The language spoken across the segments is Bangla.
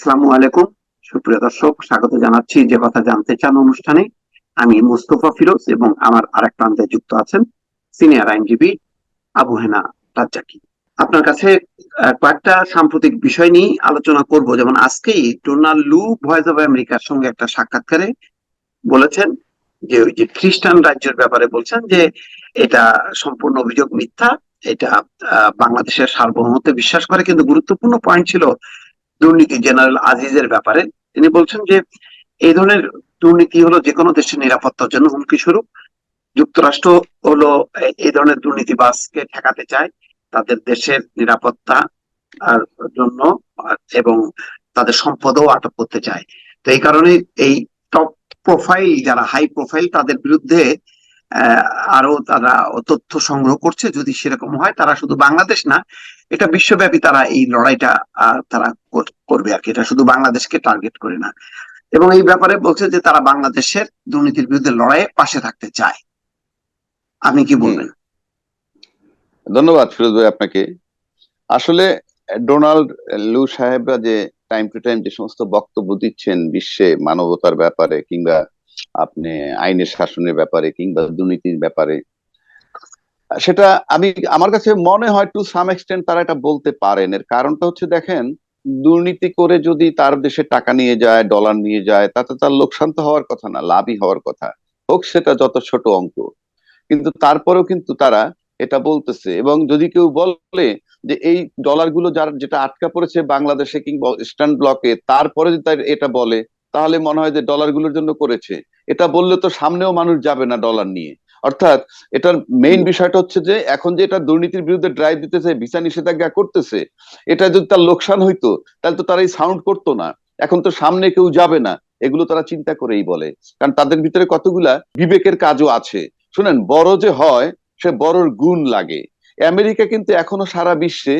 আসসালামু আলাইকুম। সুপ্রিয় দর্শক, স্বাগত জানাচ্ছি যে কথা জানতে চান অনুষ্ঠানে। আমি মুস্তফা ফিরোজ এবং আমার আরেক প্রান্তে যুক্ত আছেন সিনিয়র আইনজীবী আবু হেনা রাজ্জাকি। আপনার কাছে কয়েকটা সাম্প্রতিক বিষয় নিয়ে আলোচনা করব। যেমন আজকেই ডোনাল্ড লু ভয়েস অফ আমেরিকার সঙ্গে একটা সাক্ষাৎকারে বলেছেন যে ওই যে খ্রিস্টান রাজ্যের ব্যাপারে বলছেন যে এটা সম্পূর্ণ অভিযোগ মিথ্যা। এটা বাংলাদেশের সার্বভৌমত্বে বিশ্বাস করে। কিন্তু গুরুত্বপূর্ণ পয়েন্ট ছিল দুর্নীতি জেনারেল আজিজের ব্যাপারে, তিনি বলছেন যে এই ধরনের দুর্নীতি হলো যে কোনো দেশের নিরাপত্তার জন্য হুমকি স্বরূপ। যুক্তরাষ্ট্র হলো এই ধরনের দুর্নীতিবাজকে ঠেকাতে চায় তাদের দেশের নিরাপত্তা আর জন্য এবং তাদের সম্পদও আটক করতে চায়। তো এই কারণে এই টপ প্রোফাইল যারা হাই প্রোফাইল তাদের বিরুদ্ধে আরও তারা তথ্য সংগ্রহ করছে। যদি সেরকম হয় তারা শুধু বাংলাদেশ না এটা বিশ্বব্যাপী তারা এই লড়াইটা তারা কর- করবে আর কি। এটা শুধু বাংলাদেশকে টার্গেট করে না। এবং এই ব্যাপারে বলছে যে তারা বাংলাদেশের দুর্নীতির বিরুদ্ধে লড়াইয়ে পাশে থাকতে চায়। আপনি কি বলবেন? ধন্যবাদ ফিরোজ ভাই আপনাকে। আসলে ডোনাল্ড লু সাহেবরা যে টাইম টু টাইম যে সমস্ত বক্তব্য দিচ্ছেন বিশ্বে মানবতার ব্যাপারে কিংবা আপনি আইনের শাসনের ব্যাপারে কিংবা দুর্নীতির ব্যাপারে, সেটা আমি, আমার কাছে মনে হয় টু সাম এক্সটেন্ট তারা এটা বলতে পারেন। এর কারণটা হচ্ছে দেখেন, দুর্নীতি করে যদি তার দেশে টাকা নিয়ে যায় ডলার নিয়ে যায়, তাতে তার লোকসান তো হওয়ার কথা না, লাভই হওয়ার কথা। হোক সেটা যত ছোট অঙ্ক, কিন্তু তারপরেও কিন্তু তারা এটা বলতেছে। এবং যদি কেউ বলে যে এই ডলারগুলো যার যেটা আটকা পড়েছে বাংলাদেশে কিংবা ইস্টার্ন ব্লকে তারপরে যদি এটা বলে তাহলে মনে হয় যে ডলারগুলোর জন্য করেছে। এটা বললে তো সামনেও মানুষ যাবে না ডলার নিয়ে। অর্থাৎ এটার মেইন বিষয়টা হচ্ছে যে, এখন যে এটা দুর্নীতির বিরুদ্ধে ড্রাইভ দিতেছে ভিসা নিষেধাজ্ঞা করতেছে, এটা যদি তার লোকসান হইতো, তাহলে তো তারা এই সাউন্ড করতো না। এখন তো সামনে কেউ যাবে না। এগুলো তারা চিন্তা করেই বলে। কারণ তাদের ভিতরে কতগুলা বিবেকের কাজও আছে। শুনেন, বড় যে হয়, সে বড়র গুণ লাগে। আমেরিকা কিন্তু এখনও সারা বিশ্বে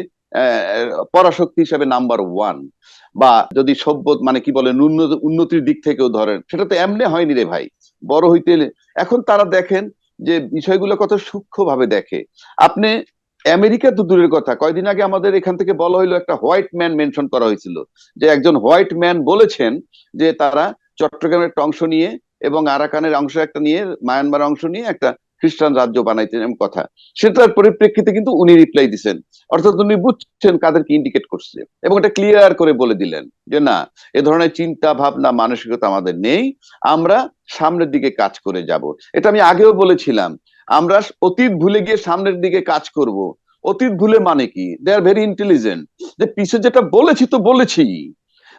পরাশক্তি হিসেবে নাম্বার ওয়ান বা যদি সভ্য মানে কি বলে উন্নত- উন্নতির দিক থেকেও ধরেন, সেটা তো এমনি হয়নি রে ভাই। বড় হইতে এখন তারা দেখেন যে বিষয়গুলো কত সূক্ষ্ম ভাবে দেখে। আপনি আমেরিকা তো দূরের কথা, কয়দিন আগে আমাদের এখান থেকে বলা হইল একটা হোয়াইট ম্যান মেনশন করা হয়েছিল, যে একজন হোয়াইট ম্যান বলেছেন যে তারা চট্টগ্রামের একটা অংশ নিয়ে এবং আরাকানের অংশ একটা নিয়ে মায়ানমার অংশ নিয়ে একটা খ্রিস্টান রাজ্য বানাইতেন এমন কথা। সেটার পরিপ্রেক্ষিতে কিন্তু উনি রিপ্লাই দিচ্ছেন অর্থাৎ উনি বুঝছেন কাদেরকে ইন্ডিকেট করছে। এবং এটা ক্লিয়ার করে বলে দিলেন যে, না, এ ধরনের চিন্তা, ভাবনা, মানসিকতা আমাদের নেই। আমরা সামনের দিকে কাজ করে যাব। এটা আমি আগেও বলেছিলাম। আমরা অতীত ভুলে গিয়ে সামনের দিকে কাজ করব। অতীত ভুলে মানে কি? দে আর ভেরি ইন্টেলিজেন্ট যে, পিছে যেটা বলেছি তো বলেছি।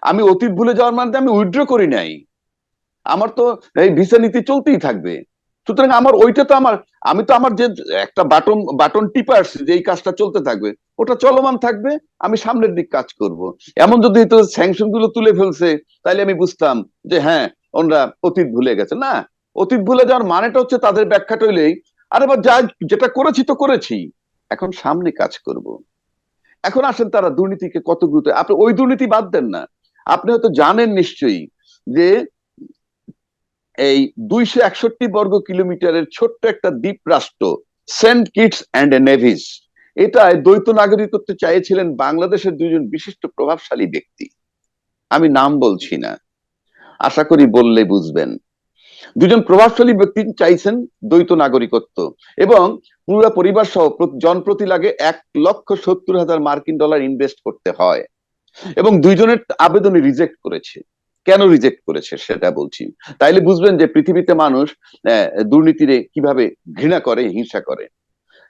আমি অতীত ভুলে যাওয়ার মানে আমি উইথড্র করি নাই। আমার তো এই ভিসা নীতি চলতেই থাকবে। সুতরাং আমার ওইটা তো আমার, আমি তো আমার যে একটা বাটন বাটন টিপার যে এই কাজটা চলতে থাকবে, ওটা চলমান থাকবে, আমি সামনের দিক কাজ করব। এমন যদি তো স্যাংশনগুলো তুলে ফেলছে, তাহলে আমি বুঝতাম যে হ্যাঁ ওনরা অতীত ভুলে গেছে। না, অতীত ভুলে যাওয়ার মানেটা হচ্ছে তাদের ব্যাখ্যাটা হইলেই, আরে বা যা, যেটা করেছি তো করেছি, এখন সামনে কাজ করব। এখন আসেন তারা দুর্নীতিকে কত গুরুত্ব, আপনি ওই দুর্নীতি বাদ দেন না। আপনি হয়তো জানেন নিশ্চয়ই যে এই দুইশো একষট্টি বর্গ কিলোমিটারের ছোট্ট একটা দ্বীপ রাষ্ট্র, সেন্ট কিটস অ্যান্ড নেভিস। এটায় দ্বৈত নাগরিকত্ব চাইছিলেন বাংলাদেশের দুইজন বিশিষ্ট প্রভাবশালী ব্যক্তি। আমি নাম বলছি না। আশা করি বললে বুঝবেন। দুজন প্রভাবশালী ব্যক্তি চাইছেন দ্বৈত নাগরিকত্ব এবং পুরো পরিবার সহ জনপ্রতি লাগে এক লক্ষ সত্তর হাজার মার্কিন ডলার ইনভেস্ট করতে হয় এবং দুইজনের আবেদনই রিজেক্ট করেছে। কেন রিজেক্ট করেছে সেটা বলছি। তাইলে বুঝবেন যে পৃথিবীতে মানুষ দুর্নীতিরে কীভাবে ঘৃণা করে, হিংসা করে।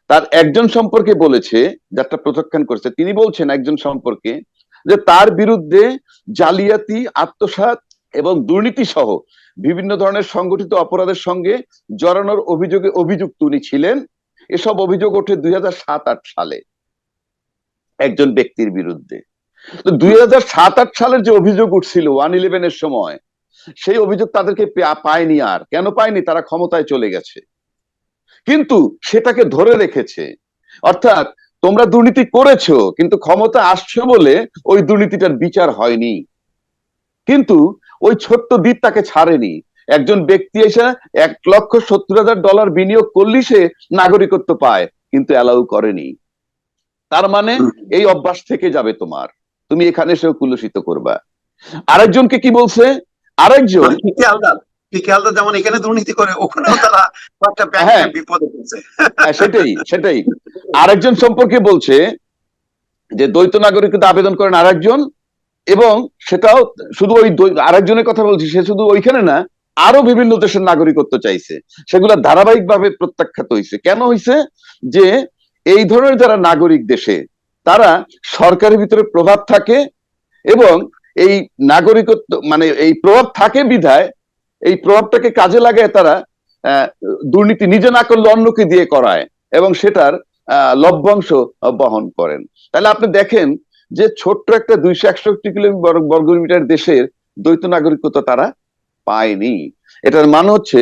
তার একজন সম্পর্কে বলেছে যাত্রা প্রত্যাখ্যান করেছে, তিনি বলছেন একজন সম্পর্কে যে তার বিরুদ্ধে জালিয়াতি, আত্মসাৎ এবং দুর্নীতি সহ বিভিন্ন ধরনের সংগঠিত অপরাধের সঙ্গে জড়ানোর অভিযোগে অভিযুক্ত উনি ছিলেন। এসব অভিযোগ ওঠে দুই সালে। একজন ব্যক্তির বিরুদ্ধে। তো দুই হাজার সাত আট সালের যে অভিযোগ উঠছিল ওয়ান ইলেভেনের সময়, সেই অভিযোগ তাদেরকে পায়নি আর। কেন পায়নি? তারা ক্ষমতায় চলে গেছে। কিন্তু সেটাকে ধরে রেখেছে। অর্থাৎ তোমরা দুর্নীতি করেছ, কিন্তু ক্ষমতা আসছো বলে ওই দুর্নীতিটার বিচার হয়নি। কিন্তু ওই ছোট্ট দ্বীপ তাকে ছাড়েনি। একজন ব্যক্তি এসে এক লক্ষ সত্তর হাজার ডলার বিনিয়োগ করলি সে নাগরিকত্ব পায়, কিন্তু অ্যালাউ করেনি। তার মানে এই অভ্যাস থেকে যাবে তোমার। তুমি এখানে এসেও কুলুষিত করবা। আরেকজনকে কি বলছে? আরেকজন মানে যেমন এখানে দুর্নীতি করে ওখানেও তারা কয়েকটা হ্যাঁ। বিপদে হ্যাঁ, সেটাই সেটাই। আরেকজন সম্পর্কে বলছে যে দ্বৈত নাগরিকত্ব আবেদন করেন আরেকজন এবং সেটাও শুধু ওই আরেকজনের কথা বলছি সে শুধু ওইখানে না আরও বিভিন্ন দেশের নাগরিকত্ব চাইছে। সেগুলা ধারাবাহিক ভাবে প্রত্যাখ্যাত হয়েছে কেন হয়েছে যে এই ধরনের যারা নাগরিক দেশে তারা সরকারের ভিতরে প্রভাব থাকে এবং এই নাগরিকত্ব মানে এই প্রভাব থাকে বিধায়, এই প্রভাবটাকে কাজে লাগায় তারা দুর্নীতি নিজে না করলে অন্যকে দিয়ে করায় এবং সেটার লভ্যাংশ বহন করেন। তাহলে আপনি দেখেন যে ছোট্ট একটা দুইশো একষট্টি কিলোমিটার বর্গ কিলোমিটার দেশের দ্বৈত নাগরিকত্ব তারা পায়নি। এটার মানে হচ্ছে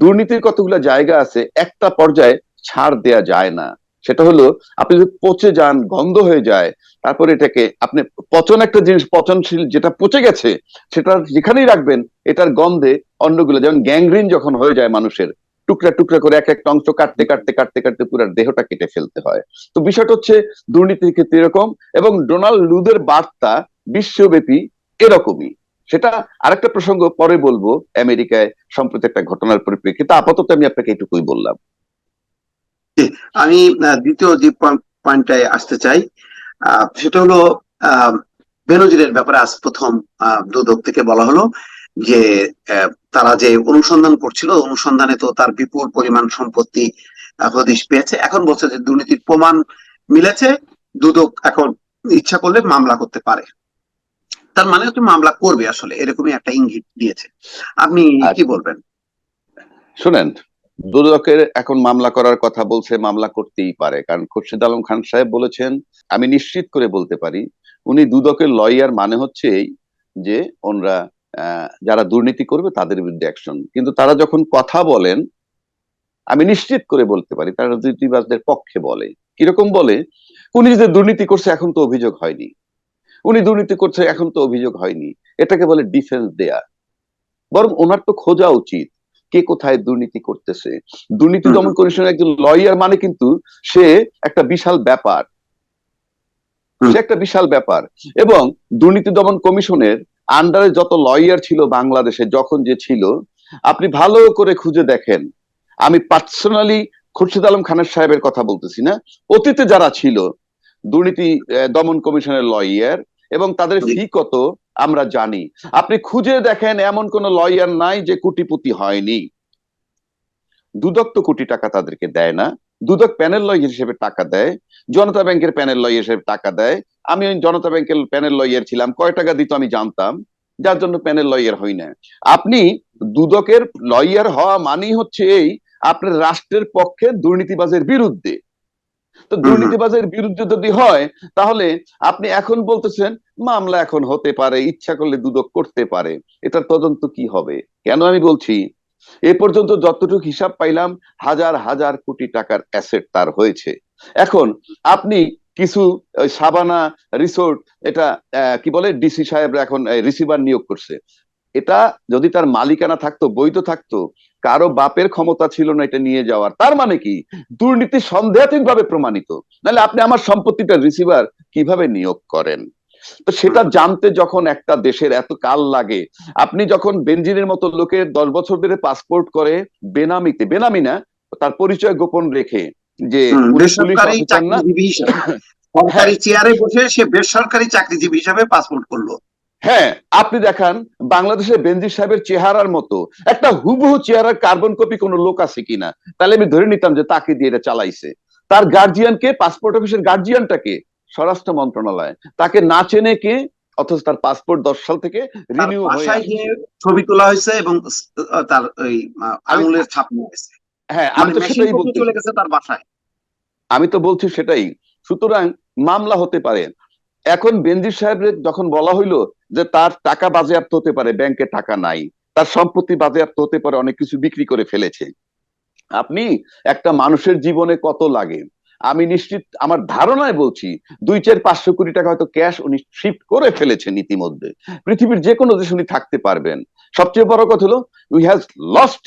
দুর্নীতির কতগুলো জায়গা আছে, একটা পর্যায়ে ছাড় দেয়া যায় না। সেটা হলো, আপনি যদি পচে যান, গন্ধ হয়ে যায়, তারপরে এটাকে আপনি পচন একটা জিনিস, পচনশীল যেটা পচে গেছে, সেটা যেখানেই রাখবেন, এটার গন্ধে অন্যগুলো যেমন গ্যাংগ্রিন যখন হয়ে যায় মানুষের, টুকরা টুকরা করে এক একটা অংশ কাটতে কাটতে কাটতে কাটতে পুরো দেহটা কেটে ফেলতে হয়। তো বিষয়টা হচ্ছে, দুর্নীতির ক্ষেত্রে এরকম, এবং ডোনাল্ড লুদের বার্তা বিশ্বব্যাপী এরকমই। সেটা আরেকটা প্রসঙ্গ পরে বলব, আমেরিকায় সম্প্রতি একটা ঘটনার পরিপ্রেক্ষিতে, আপাতত আমি আপনাকে এটুকুই বললাম। আমি দ্বিতীয় যে পয়েন্টটায় আসতে চাই সেটা হলো বেনজিরের ব্যাপারে আজ প্রথম দুদক থেকে বলা হলো যে তারা যে অনুসন্ধান করছিল অনুসন্ধানে তো তার বিপুল পরিমাণ সম্পত্তি হদিশ পেয়েছে। এখন বলছে যে দুর্নীতির প্রমাণ মিলেছে দুদক এখন ইচ্ছা করলে মামলা করতে পারে। তার মানে হচ্ছে মামলা করবে আসলে এরকমই একটা ইঙ্গিত দিয়েছে। আপনি কি আচ্ছা। বলবেন? শুনেন দুদকের এখন মামলা করার কথা বলছে, মামলা করতেই পারে। কারণ খুরশিদ আলম খান সাহেব বলেছেন, আমি নিশ্চিত করে বলতে পারি, উনি দুদকের লয়ার মানে হচ্ছে এই যে ওনরা যারা দুর্নীতি করবে তাদের বিরুদ্ধে অ্যাকশন। কিন্তু তারা যখন কথা বলেন, আমি নিশ্চিত করে বলতে পারি, তারা দুর্নীতিবাজদের পক্ষে বলে। কীরকম বলে? উনি যে দুর্নীতি করছে, এখন তো অভিযোগ হয়নি। উনি দুর্নীতি করছে, এখন তো অভিযোগ হয়নি। এটাকে বলে ডিফেন্স দেয়া। বরং ওনার তো খোঁজা উচিত। কে কোথায় দুর্নীতি করতেছে? দুর্নীতি দমন কমিশনের একজন লয়ার মানে কিন্তু সে একটা বিশাল ব্যাপার। সে একটা বিশাল ব্যাপার। এবং দুর্নীতি দমন কমিশনের আন্ডারে যত লয়ার ছিল বাংলাদেশে যখন যে ছিল আপনি ভালো করে খুঁজে দেখেন। আমি পার্সোনালি খুরশিদ আলম খানের সাহেবের কথা বলতেছি না। অতীতে যারা ছিল দুর্নীতি দমন কমিশনের লয়ার এবং তাদের। ফি কত আমরা জানি। আপনি খুঁজে দেখেন এমন কোন লয়ার নাই যে কোটিপতি হয়নি। দুদক তো কোটি টাকা তাদেরকে দেয় না। দুদক প্যানেল লয়ার হিসেবে টাকা দেয়। জনতা ব্যাংকের প্যানেল লয়ার হিসেবে টাকা দেয়। আমি ওই জনতা ব্যাংকের প্যানেল লয়ার ছিলাম। কয় টাকা দিত আমি জানতাম। যার জন্য প্যানেল লয়ার হই না। আপনি দুদকের লয়ার হওয়া মানেই হচ্ছে এই, আপনার রাষ্ট্রের পক্ষে দুর্নীতিবাজের বিরুদ্ধে। তো। দুর্নীতিবাজের বিরুদ্ধে যদি হয়, তাহলে আপনি এখন বলতেছেন, মামলা এখন হতে পারে, ইচ্ছা করলে দুদক করতে পারে। এটার তদন্ত কি হবে? কেন আমি বলছি? এ পর্যন্ত যতটুকু হিসাব পাইলাম, হাজার হাজার কোটি টাকার অ্যাসেট তার হয়েছে। এখন আপনি কিছু সাবানা রিসোর্ট, এটা কি বলে, ডিসি সাহেবরা এখন রিসিভার নিয়োগ করছে। এটা যদি তার মালিকানা থাকতো, বৈধ থাকতো কারও বাপের ক্ষমতা ছিল না এটা নিয়ে যাওয়ার। তার মানে কি? দুর্নীতি সন্দেহাতীত ভাবে প্রমাণিত। নাহলে আপনি আমার সম্পত্তিটা রিসিভার কীভাবে নিয়োগ করেন? তো সেটা জানতে যখন একটা দেশের এত কাল লাগে আপনি যখন বেনজিনের মতো লোকের দশ বছর ধরে পাসপোর্ট করে বেনামিতে বেনামি না তার পরিচয় গোপন রেখে যে সরকারি চেয়ারে বসে সে বেসরকারি চাকরিজীবী হিসাবে পাসপোর্ট করল। হ্যাঁ আপনি দেখান বাংলাদেশের বেনজির সাহেবের চেহারার মতো একটা হুবহু চেহারার কার্বন কপি কোন লোক আছে কিনা? তাহলে আমি ধরে নিতাম যে তাকে দিয়ে এটা চালাইছে। তার গার্জিয়ানকে পাসপোর্ট অফিসের গার্জিয়ানটাকে স্বরাষ্ট্র মন্ত্রণালয়। তাকে না চেনে কে? অথচ তার পাসপোর্ট দশ সাল থেকে রিনিউ হয়ে ছবি তোলা হয়েছে এবং তার ওই আঙুলের ছাপ হয়েছে হ্যাঁ আমি মানে তো সেটাই করতে বলতে চলে গেছে তার বাসায়। আমি তো বলছি সেটাই। সুতরাং মামলা হতে পারে। এখন বেনজির সাহেবের যখন বলা হইল যে তার টাকা বাজেয়াপ্ত হতে পারে, ব্যাংকে টাকা নাই, তার সম্পত্তি বাজেয়াপ্ত হতে পারে, অনেক কিছু বিক্রি করে ফেলেছে। আপনি একটা মানুষের জীবনে কত লাগে? আমি নিশ্চিত, আমার ধারণায় বলছি দুই চার পাঁচশো কোটি টাকা হয়তো ক্যাশ উনি শিফট করে ফেলেছেন ইতিমধ্যে। পৃথিবীর যে কোনো দেশে উনি থাকতে পারবেন। সবচেয়ে বড় কথা হলো we has lost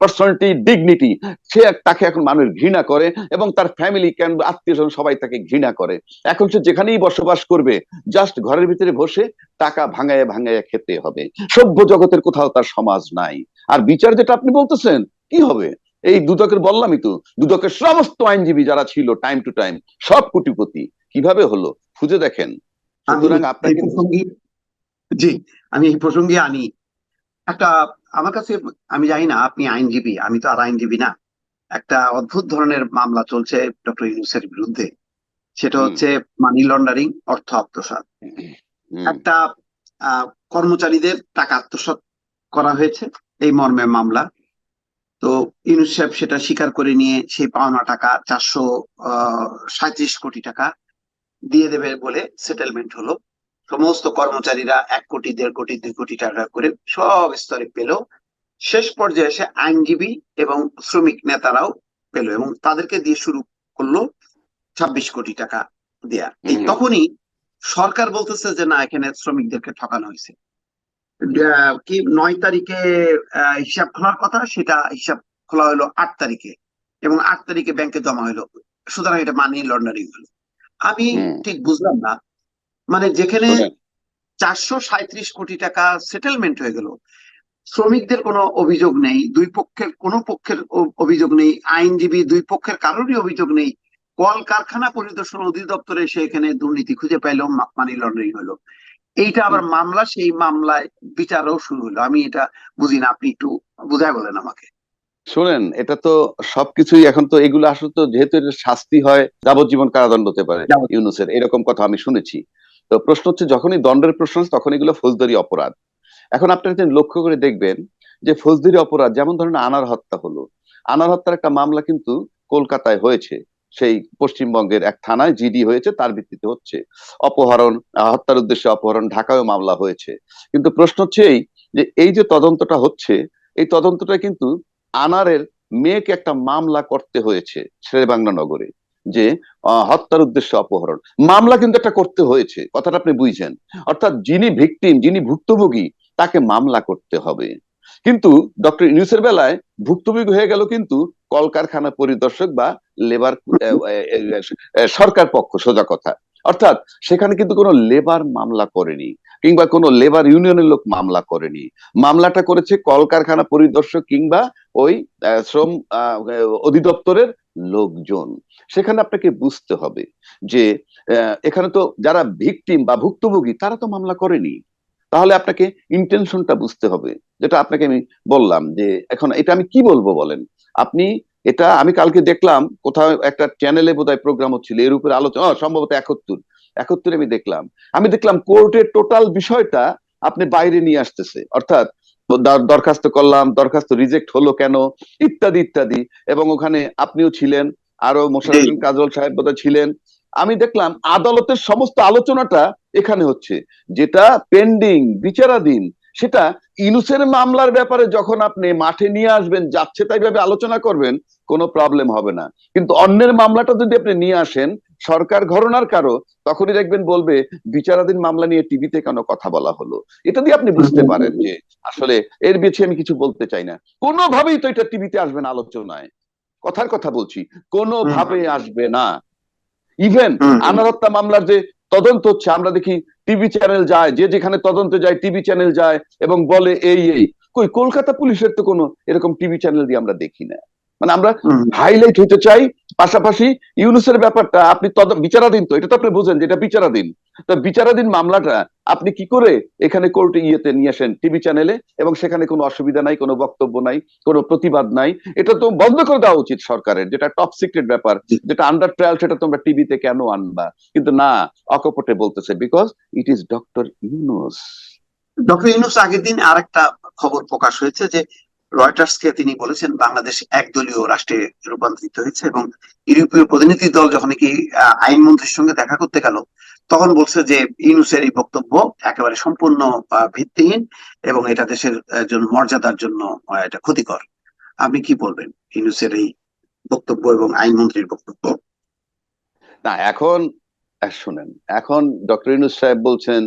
personality dignity সে তাকে এখন মানুষ ঘৃণা করে এবং তার ফ্যামিলি কেন আত্মীয় স্বজন সবাই তাকে ঘৃণা করে। এখন সে যেখানেই বসবাস করবে জাস্ট ঘরের ভিতরে বসে টাকা ভাঙায় ভাঙায় খেতে হবে। সভ্য জগতের কোথাও তার সমাজ নাই। আর বিচার যেটা আপনি বলতেছেন, কি হবে? এই দুদকের বললামই তো দুদকের সমস্ত আইনজীবী যারা ছিল টাইম টু টাইম সব কোটিপতি। কীভাবে হলো? খুঁজে দেখেন। সুতরাং আপনাকে জি আমি এই প্রসঙ্গে আনি। একটা আমার কাছে আমি জানি না আপনি আইনজীবী আমি তো আর আইনজীবী না। একটা অদ্ভুত ধরনের মামলা চলছে ডক্টর ইউনুসের বিরুদ্ধে। সেটা হচ্ছে মানি লন্ডারিং অর্থ আত্মসাৎ। হুম, একটা আহ, কর্মচারীদের টাকা আত্মসাৎ করা হয়েছে এই মর্মে মামলা। তো ইউনুস সাহেব সেটা স্বীকার করে নিয়ে সেই পাওনা টাকা চারশো সাঁত্রিশ কোটি টাকা দিয়ে দেবে বলে সেটেলমেন্ট হলো। সমস্ত কর্মচারীরা এক কোটি দেড় কোটি দুই কোটি টাকা করে সব স্তরে পেল। শেষ পর্যায়ে এসে আইনজীবী এবং শ্রমিক নেতারাও পেল এবং তাদেরকে দিয়ে শুরু করল ছাব্বিশ কোটি টাকা দেয়া। এই তখনই সরকার বলতেছে যে না এখানে শ্রমিকদেরকে ঠকানো হয়েছে। কি নয় তারিখে হিসাব খোলার কথা সেটা হিসাব খোলা হলো আট তারিখে এবং আট তারিখে ব্যাংকে জমা হলো। সুতরাং এটা মানি লন্ডারিং হলো। আমি ঠিক বুঝলাম না। মানে যেখানে চারশো সাঁত্রিশ কোটি টাকা সেটেলমেন্ট হয়ে গেল শ্রমিকদের কোনো অভিযোগ নেই দুই পক্ষের কোনো পক্ষের অভিযোগ নেই আইনজীবী দুই পক্ষের কারোরই অভিযোগ নেই। কল কারখানা পরিদর্শন অধিদপ্তরে এসে এখানে দুর্নীতি খুঁজে পাইলো মানি লন্ডারিং হলো। এইটা আবার মামলা সেই মামলায় বিচারও শুরু হলো। আমি এটা বুঝি না আপনি একটু বুঝায় বলেন আমাকে। শোনেন এটা তো সবকিছুই এখন তো এগুলো আসলে তো যেহেতু এর শাস্তি হয় যাবজ্জীবন কারাদণ্ড হতে পারে। ইউনুসের এরকম কথা আমি শুনেছি। তো প্রশ্ন হচ্ছে যখনই দণ্ডের প্রশ্ন তখন এগুলো ফৌজদারি অপরাধ। এখন আপনারা যদি লক্ষ্য করে দেখবেন যে ফৌজদারি অপরাধ যেমন ধরেন আনার হত্যা হলো। আনার হত্যার একটা মামলা কিন্তু কলকাতায় হয়েছে। সেই পশ্চিমবঙ্গের এক থানায় জিডি হয়েছে, তার ভিত্তিতে হচ্ছে অপহরণ হত্যার উদ্দেশ্যে অপহরণ, ঢাকায়ও মামলা হয়েছে। কিন্তু প্রশ্ন হচ্ছে এই, যে এই যে তদন্তটা হচ্ছে, এই তদন্তটা কিন্তু আনারের মেয়েকে একটা মামলা করতে হয়েছে শেরেবাংলা নগরে, যে হত্যার উদ্দেশ্যে অপহরণ। মামলা কিন্তু একটা করতে হয়েছে, কথাটা আপনি বুঝছেন। অর্থাৎ যিনি ভিকটিম, যিনি ভুক্তভোগী, তাকে মামলা করতে হবে। কিন্তু ডক্টর ইউনুসের বেলায় ভুক্তভোগী হয়ে গেল কিন্তু কলকারখানা পরিদর্শক বা লেবার সরকার পক্ষ, সোজা কথা। অর্থাৎ সেখানে কিন্তু কোনো লেবার মামলা করেনি, কিংবা কোনো লেবার ইউনিয়নের লোক মামলা করেনি। মামলাটা করেছে কলকারখানা পরিদর্শক কিংবা ওই শ্রম অধিদপ্তরের লোকজন। সেখানে আপনাকে বুঝতে হবে যে এখানে তো যারা ভিকটিম বা ভুক্তভোগী, তারা তো মামলা করেনি। তাহলে আপনাকে ইন্টেনশনটা বুঝতে হবে। যেটা আপনাকে আমি বললাম যে, এখন এটা আমি কি বলব বলেন? আপনি এটা আমি কালকে দেখলাম কোথাও একটা চ্যানেলে বোধহয় প্রোগ্রাম হচ্ছিল এর উপরে আলোচনা সম্ভবত একাত্তর। একাত্তরে আমি দেখলাম। আমি দেখলাম কোর্টের টোটাল বিষয়টা আপনি বাইরে নিয়ে আসতেছে। অর্থাৎ দরখাস্ত করলাম দরখাস্ত রিজেক্ট হলো কেন ইত্যাদি ইত্যাদি। এবং ওখানে আপনিও ছিলেন আরও মোশাররফ কাজল সাহেব বোধহয় ছিলেন। আমি দেখলাম আদালতের সমস্ত আলোচনাটা এখানে হচ্ছে যেটা পেন্ডিং বিচারাধীন সেটা ইনুসের মামলার ব্যাপারে যখন আপনি মাঠে নিয়ে আসবেন যাচ্ছে তাই ভাবে আলোচনা করবেন কোনো প্রবলেম হবে না। কিন্তু অন্যের মামলাটা যদি আপনি নিয়ে আসেন সরকার ঘরনার কারও তখনই দেখবেন বলবে বিচারাধীন মামলা নিয়ে টিভিতে কেন কথা বলা হলো? এটা দিয়ে আপনি বুঝতে পারেন যে আসলে এর বেছে আমি কিছু বলতে চাই না। কোনোভাবেই তো এটা টিভিতে আসবে না আলোচনায়। কথার কথা বলছি কোনোভাবে আসবে না। Even hmm. আনার হত্যা মামলার যে তদন্ত হচ্ছে, আমরা দেখি টিভি চ্যানেল যায়, যে যেখানে তদন্তে যায় টিভি চ্যানেল যায় এবং বলে এই এই। কই, কলকাতা পুলিশের তো কোনো এরকম টিভি চ্যানেল দিয়ে আমরা দেখি না। মানে আমরা হাইলাইট হইতে চাই পাশাপাশি ইউনুসের ব্যাপারটা আপনি বিচারাধীন তো এটা তো আপনি বুঝেন যেটা বিচারাধীন। তো বিচারাধীন মামলাটা আপনি কি করে এখানে কোর্টে ইয়েতে নিয়ে আসেন টিভি চ্যানেলে এবং সেখানে কোনো অসুবিধা নাই কোনো বক্তব্য নাই কোনো প্রতিবাদ নাই? এটা তো বন্ধ করে দেওয়া উচিত সরকারের যেটা টপ সিক্রেট ব্যাপার যেটা আন্ডার ট্রায়াল সেটা তোমরা টিভিতে কেন আনবা? কিন্তু না অকপটে বলতেছে because it is doctor Yunus doctor Yunus আগের দিন আরেকটা খবর প্রকাশ হয়েছে যে রয়টার্স কে তিনি বলেছেন, বাংলাদেশ একদলীয় রাষ্ট্রে রূপান্তরিত হয়েছে এবং ইউরোপীয় প্রতিনিধি দল যখন কি আইনমন্ত্রীর সঙ্গে দেখা করতে গেল, তখন বলছে যে ইউনুসের এই বক্তব্য একেবারে সম্পূর্ণ ভিত্তিহীন এবং এটা দেশের জন্য মর্যাদার জন্য এটা ক্ষতিকর। আপনি কি বলবেন ইউনুসের এই বক্তব্য এবং আইনমন্ত্রীর বক্তব্য? না, এখন শুনেন, এখন ডক্টর ইউনুস সাহেব বলছেন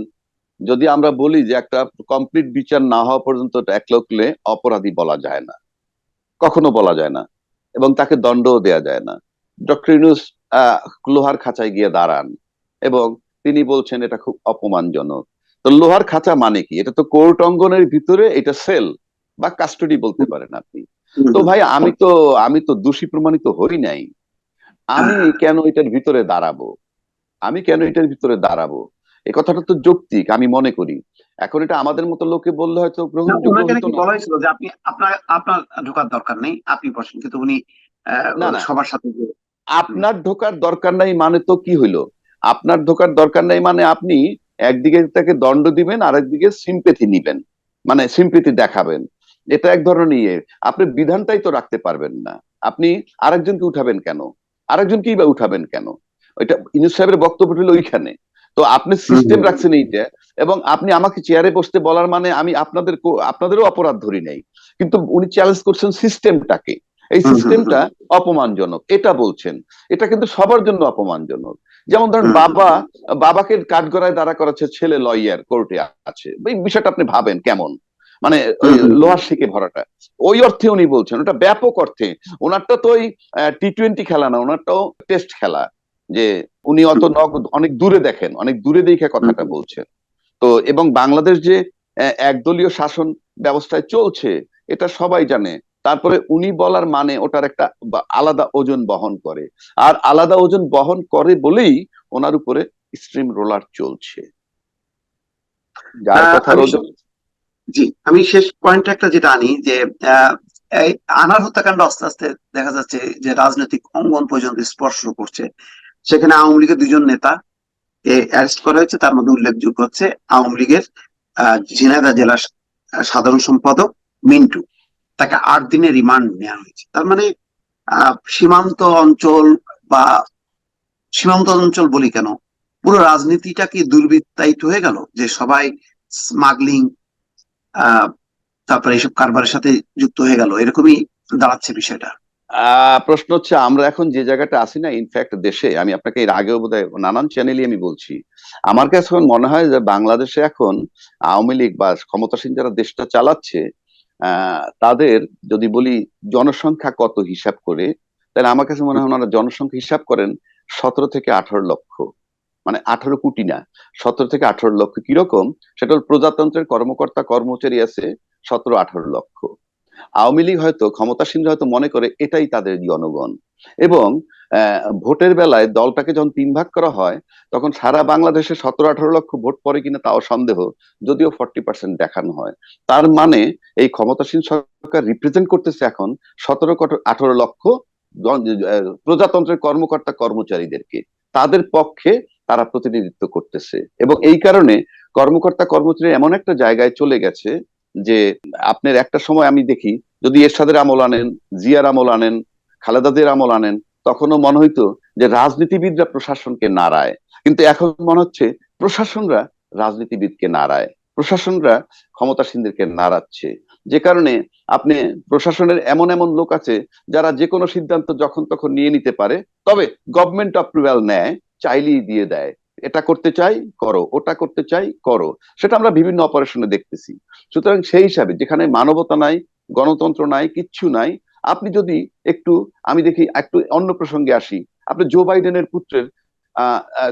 যদি আমরা বলি যে একটা কমপ্লিট বিচার না হওয়া পর্যন্ত এক লোকলে অপরাধী বলা যায় না, কখনো বলা যায় না, এবং তাকে দণ্ডও দেয়া যায় না। ডক্টর ইউনুস লোহার খাঁচায় গিয়ে দাঁড়ান এবং তিনি বলছেন, এটা খুব অপমানজনক। তো লোহার খাঁচা মানে কি? এটা তো কোর্ট অঙ্গনের ভিতরে এটা সেল বা কাস্টডি বলতে পারেন আপনি। তো ভাই, আমি তো আমি তো দোষী প্রমাণিত হই নাই। আমি কেন এটার ভিতরে দাঁড়াবো? আমি কেন এটার ভিতরে দাঁড়াবো? এই কথাটা তো যৌক্তিক আমি মনে করি। এখন এটা আমাদের মতো লোকে বললে হয়তো গ্রহণযোগ্য বলা হয়েছিল যে আপনি আপনার আপনার ঢোকার দরকার নেই আপনি বসেন। কিন্তু উনি। সবার সাথে আপনার ঢোকার দরকার নাই মানে তো কি হইল? আপনার ঢোকার দরকার নাই মানে আপনি একদিকে তাকে দণ্ড দিবেন আর একদিকে সিম্পেথি নিবেন। মানে সিম্পেথি দেখাবেন। এটা এক ধরনের ইয়ে। আপনি বিধানটাই তো রাখতে পারবেন না। আপনি আরেকজনকে উঠাবেন কেন? আরেকজনকেই বা উঠাবেন কেন? ওইটা ইনুস সাহেবের বক্তব্য হলো ওইখানে। তো আপনি সিস্টেম রাখছেন এইটা এবং আপনি আমাকে চেয়ারে বসতে বলার মানে আমি আপনাদের আপনাদেরও অপরাধ ধরি নাই। কিন্তু উনি চ্যালেঞ্জ করছেন সিস্টেমটাকে এই সিস্টেমটা অপমানজনক এটা বলছেন। এটা কিন্তু সবার জন্য অপমানজনক। যেমন ধরেন বাবা বাবাকে কাঠগড়ায় দাঁড়া করাচ্ছে ছেলে লয়ার কোর্টে আছে। এই বিষয়টা আপনি ভাবেন কেমন? মানে। লোহার শিকে ভরাটা। ওই অর্থে উনি বলছেন ওটা ব্যাপক অর্থে। ওনারটা তো ওই টি টোয়েন্টি খেলা না ওনারটাও টেস্ট খেলা। যে উনি অত নগ- অনেক দূরে দেখেন অনেক দূরে দেখে কথাটা বলছেন। তো এবং বাংলাদেশ যে একদলীয় শাসন ব্যবস্থায় চলছে এটা সবাই জানে। তারপরে উনি বলার মানে ওটার একটা আলাদা ওজন বহন করে। আর আলাদা ওজন বহন করে বলেই ওনার উপরে স্ট্রিম রোলার চলছে। যার ওজন জি আমি শেষ পয়েন্ট একটা যেটা আনি যে আহ, আনার হত্যাকাণ্ড আস্তে আস্তে দেখা যাচ্ছে যে রাজনৈতিক অঙ্গন পর্যন্ত স্পর্শ করছে। সেখানে আওয়ামী লীগের দুজন নেতা অ্যারেস্ট করা হয়েছে তার মধ্যে উল্লেখযোগ্য হচ্ছে আওয়ামী লীগের আহ, ঝিনাইদহ জেলার সাধারণ সম্পাদক মিন্টু। তাকে আট দিনের রিমান্ড নেওয়া হয়েছে। তার মানে সীমান্ত অঞ্চল বা সীমান্ত অঞ্চল বলি কেন? পুরো রাজনীতিটা কি দুর্বৃত্তায়িত হয়ে গেল? যে সবাই স্মাগলিং তারপরে এইসব কারবারের সাথে যুক্ত হয়ে গেল? এরকমই দাঁড়াচ্ছে বিষয়টা। প্রশ্ন হচ্ছে, আমরা এখন যে জায়গাটা আছি না ইনফ্যাক্ট দেশে, আমি আপনাকে এর আগেও বোধহয় নানান চ্যানেলে আমি বলছি। আমার কাছে এখন মনে হয় যে বাংলাদেশে এখন আওয়ামী লীগ বা ক্ষমতাসীন যারা দেশটা চালাচ্ছে তাদের যদি বলি জনসংখ্যা কত হিসাব করে, তাহলে আমার কাছে মনে হয় ওনারা জনসংখ্যা হিসাব করেন সতেরো থেকে আঠারো লক্ষ। মানে আঠারো কোটি না, সতেরো থেকে আঠারো লক্ষ কীরকম, সেটা হল প্রজাতন্ত্রের কর্মকর্তা কর্মচারী আছে সতেরো আঠারো লক্ষ। আওয়ামী লীগ হয়তো ক্ষমতাসীনরা হয়তো মনে করে এটাই তাদের জনগণ। এবং ভোটের বেলায় দলটাকে যখন তিন ভাগ করা হয়, তখন সারা বাংলাদেশে সতেরো আঠারো লক্ষ ভোট পড়ে কিনা তাও সন্দেহ, যদিও ফর্টি পার্সেন্ট দেখানো হয়। তার মানে এই ক্ষমতাসীন সরকার রিপ্রেজেন্ট করতেছে এখন সতেরো আঠারো লক্ষ প্রজাতন্ত্রের কর্মকর্তা কর্মচারীদেরকে। তাদের পক্ষে তারা প্রতিনিধিত্ব করতেছে। এবং এই কারণে কর্মকর্তা কর্মচারী এমন একটা জায়গায় চলে গেছে যে আপনার একটা সময় আমি দেখি, যদি এরশাদের আমল আনেন, জিয়ার আমল আনেন খালেদাদের আমল আনেন, তখনও মনে হইতো যে রাজনীতিবিদরা প্রশাসনকে নাড়ায় কিন্তু এখন মনে হচ্ছে প্রশাসনরা রাজনীতিবিদকে নাড়ায় প্রশাসনরা ক্ষমতাসীনদেরকে নাড়াচ্ছে। যে কারণে আপনি প্রশাসনের এমন এমন লোক আছে যারা যে কোনো সিদ্ধান্ত যখন তখন নিয়ে নিতে পারে, তবে গভর্নমেন্ট অ্যাপ্রুভাল নেয়, চাইলেই দিয়ে দেয়। এটা করতে চাই করো। ওটা করতে চাই করো। সেটা আমরা বিভিন্ন অপারেশনে দেখতেছি। সুতরাং সেই হিসাবে যেখানে মানবতা নাই গণতন্ত্র নাই কিচ্ছু নাই আপনি যদি একটু আমি দেখি একটু অন্য প্রসঙ্গে আসি। আপনি জো বাইডেনের পুত্রের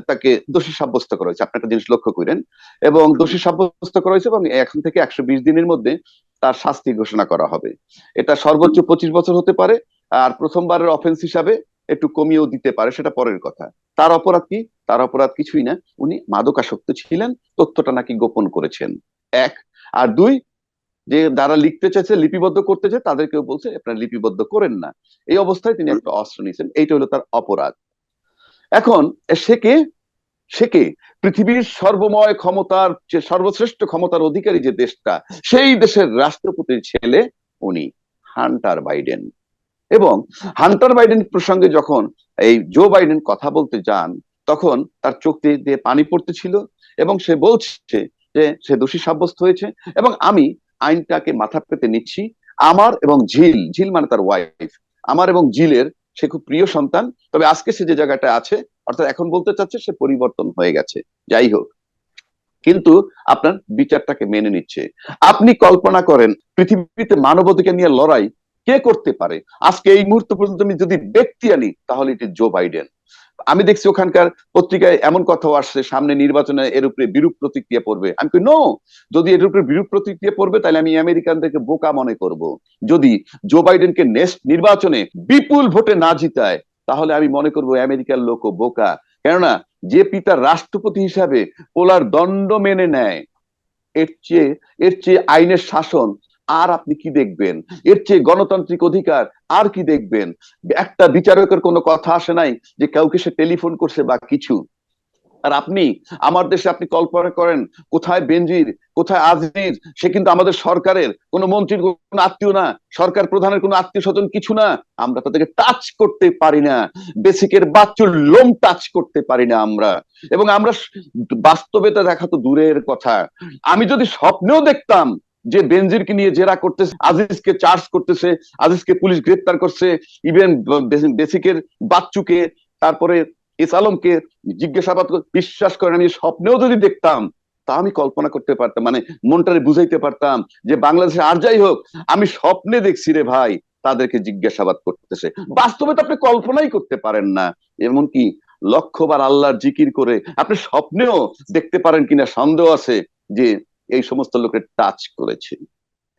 তাকে দোষী সাব্যস্ত করা হয়েছে। আপনি একটা জিনিস লক্ষ্য করেন। এবং দোষী সাব্যস্ত করা হয়েছে এবং এখন থেকে একশো বিশ দিনের মধ্যে তার শাস্তি ঘোষণা করা হবে। এটা সর্বোচ্চ পঁচিশ বছর হতে পারে। আর প্রথমবারের অফেন্স হিসাবে একটু কমিয়েও দিতে পারে সেটা পরের কথা। তার অপরাধ কি? তার অপরাধ কিছুই না। উনি মাদকাসক্ত ছিলেন, তথ্যটা নাকি গোপন করেছেন। এক। আর দুই, যে যারা লিখতে চাইছে, লিপিবদ্ধ করতে চায় তাদেরকেও বলছে, আপনারা লিপিবদ্ধ করেন না। এই অবস্থায় তিনি একটা অস্ত্র নিয়েছেন। এইটা হলো তার অপরাধ। এখন, সে কে? সে কে? পৃথিবীর সর্বময় ক্ষমতার, যে সর্বশ্রেষ্ঠ ক্ষমতার অধিকারী যে দেশটা, সেই দেশের রাষ্ট্রপতির ছেলে উনি, হান্টার বাইডেন। এবং হান্টার বাইডেন প্রসঙ্গে যখন এই জো বাইডেন কথা বলতে যান, তখন তার চোখ দিয়ে পানি পড়তেছিল এবং সে বলছে যে সে দোষী সাব্যস্ত হয়েছে এবং আমি আইনটাকে মাথা পেতে নিচ্ছি। আমার এবং ঝিল ঝিল মানে তার ওয়াইফ আমার এবং জিলের সে খুব প্রিয় সন্তান, তবে আজকে সে যে জায়গাটা আছে, অর্থাৎ এখন বলতে চাচ্ছে সে পরিবর্তন হয়ে গেছে। যাই হোক, কিন্তু আপনার বিচারটাকে মেনে নিচ্ছে। আপনি কল্পনা করেন, পৃথিবীতে মানবাধিকার নিয়ে লড়াই কে করতে পারে? আজকে এই মুহূর্ত পর্যন্ত আমি যদি ব্যক্তি আনি, তাহলে এটি জো বাইডেন আমি দেখছি ওখানকার পত্রিকায় এমন কথাও আসছে, সামনে নির্বাচনে এর উপরে বিরূপ প্রতিক্রিয়া পড়বে। আমি নো! যদি এর উপরে বিরূপ প্রতিক্রিয়া পড়বে, তাহলে আমি আমেরিকানদেরকে বোকা মনে করব। যদি জো বাইডেনকে নেক্সট নির্বাচনে বিপুল ভোটে না জিতায়, তাহলে আমি মনে করব আমেরিকার লোকও বোকা। কেননা, যে পিতা রাষ্ট্রপতি হিসাবে পোলার দণ্ড মেনে নেয়, এর চেয়ে এর চেয়ে আইনের শাসন আর আপনি কি দেখবেন? এর চেয়ে গণতান্ত্রিক অধিকার আর কি দেখবেন? একটা বিচারকের কোনো কথা আসে নাই যে কাউকে সে টেলিফোন করছে বা কিছু? আর আপনি, আমার দেশে আপনি কল্পনা করেন, কোথায় বেনজির, কোথায় আজির, সে কিন্তু আমাদের সরকারের কোনো মন্ত্রীর কোনো আত্মীয় না, সরকার প্রধানের কোনো আত্মীয় স্বজন কিছু না। আমরা তাদেরকে টাচ করতে পারি না বেসিকের বাচ্চুর লোম টাচ করতে পারি না আমরা। এবং আমরা বাস্তবেতা দেখা তো দূরের কথা। আমি যদি স্বপ্নেও দেখতাম যে বেনজিরকে নিয়ে জেরা করতেছে, আজিজকে চার্জ করতেছে, আজিজকে পুলিশ গ্রেপ্তার করছে ইভেন বেসিকের বাচ্চুকে, তারপরে এস আলমকে জিজ্ঞাসাবাদ বিশ্বাস করেন, আমি স্বপ্নেও যদি দেখতাম, তা আমি কল্পনা করতে পারতাম মানে মনটারে বুঝাইতে পারতাম যে বাংলাদেশে আর যাই হোক, আমি স্বপ্নে দেখছি রে ভাই, তাদেরকে জিজ্ঞাসাবাদ করতেছে। বাস্তবে তো আপনি কল্পনাই করতে পারেন না, এমনকি লক্ষবার আল্লাহর জিকির করে আপনি স্বপ্নেও দেখতে পারেন কিনা সন্দেহ আছে যে এই সমস্ত লোকের টাচ করেছে।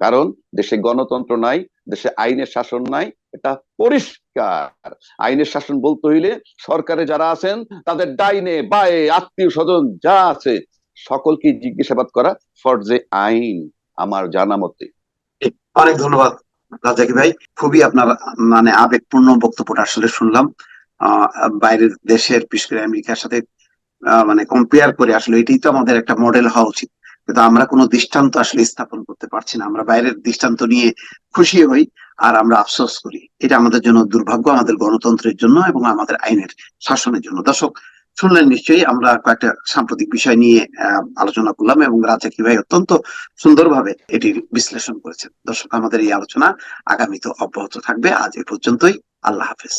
কারণ দেশে গণতন্ত্র নাই, দেশে আইনের শাসন নাই, এটা পরিষ্কার। আইনের শাসন বলতে হইলে সরকারে যারা আছেন, তাদের ডাইনে, বায়ে, আত্মীয় স্বজন যা আছে, সকলকে জিজ্ঞাসাবাদ করা ফর যে আইন, আমার জানা মতে। অনেক ধন্যবাদ রাজাকি ভাই। খুবই আপনার মানে আবেগপূর্ণ বক্তব্যটা আসলে শুনলাম। বাইরের দেশের, বিশেষ করে আমেরিকার সাথে মানে কম্পেয়ার করে আসলে এটাই তো আমাদের একটা মডেল হওয়া উচিত। কিন্তু আমরা কোনো দৃষ্টান্ত আসলে স্থাপন করতে পারছি না। আমরা বাইরের দৃষ্টান্ত নিয়ে খুশি হই আর আমরা আফসোস করি। এটা আমাদের জন্য দুর্ভাগ্য, আমাদের গণতন্ত্রের জন্য এবং আমাদের আইনের শাসনের জন্য। দর্শক, শুনলেন নিশ্চয়ই, আমরা কয়েকটা সাম্প্রতিক বিষয় নিয়ে আলোচনা করলাম এবং রাজাকি ভাই অত্যন্ত সুন্দরভাবে এটির বিশ্লেষণ করেছেন। দর্শক, আমাদের এই আলোচনা আগামীতে অব্যাহত থাকবে। আজ এ পর্যন্তই। আল্লাহ হাফেজ।